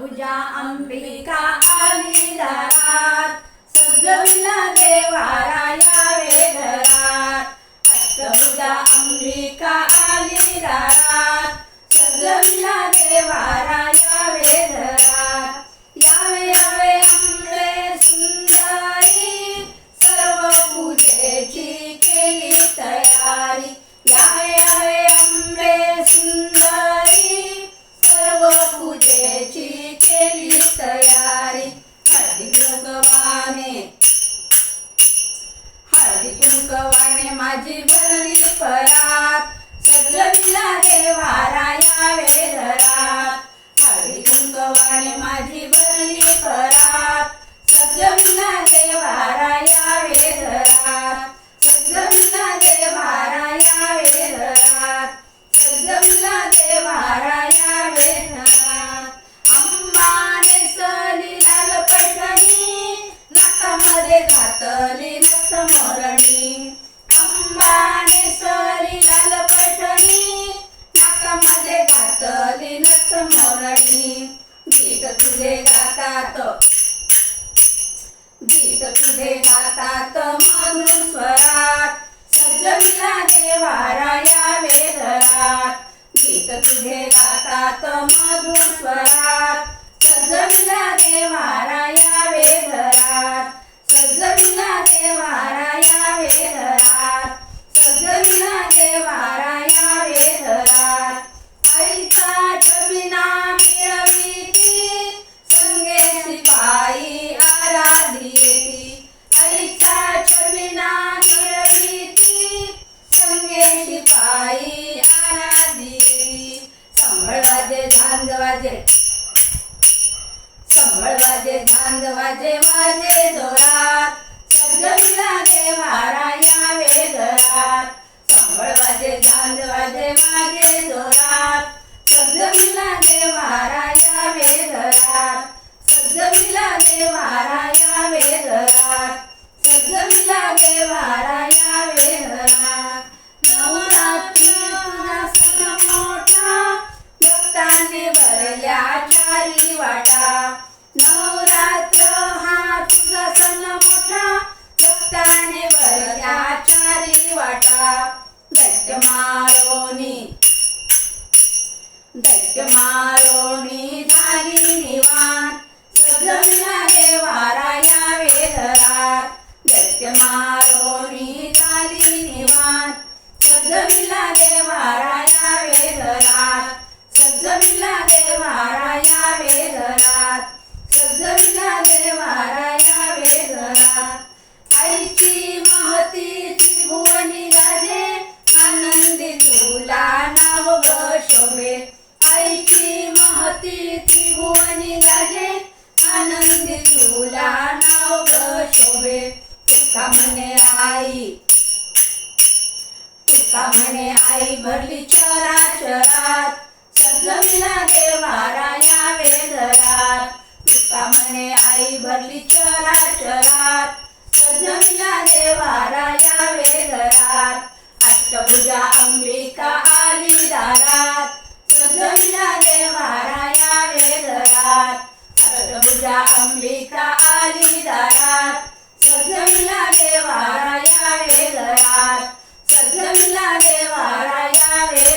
अष्टभुजा अंबिका आली दारात सजविला देवारा यावे घरात अष्टभुजा अंबिका आली दारात सजविला देवारा माझी भरली परात. सजविला देवारा यावे घरात हरी कुंकवाने माझी भरली परात. सजविला देवारा यावे घरात सजविला देवारा यावे घरात सजविला देवारा यावे हातात गीत तुझे हातात म्हणून स्वरात सजविला देवारा या वेदरात गीत तुझे गातात मधुर स्वरात पायी शिपाई आराधियेती संभळ वाजे झांज वाजे. संभळ वाजे झांज वाजे वाजे जोरात. सजविला देवारा यावे घरात. संभळ वाजे झांज वाजे वाजे जोरात. सजविला देवारा यावे घरात. सजविला देवारा यावे घरात. सजविला देवारा दैत्य मारोणी झाली निवान सजविला देवारा यावे घरात दैत्य मारोणी झाली निवान सजविला देवारा यावे घरात सजविला देवारा यावे घरात सजविला देवारा यावे घरात आईची महती त्रिभुवनी ग तुका म्हणे आई. तुका म्हणे आई भरली चराचरात. सजविला देवारा यावे घरात तुका म्हणे आई भरली चराचरात. सजविला देवारा यावे घरात अष्टभुजा अंबिका आली दारात. सजविला देवारा यावे घरात अष्टभुजा अंबिका आली दारात. सजविला देवारा यावे घरात सजविला देवारा या रे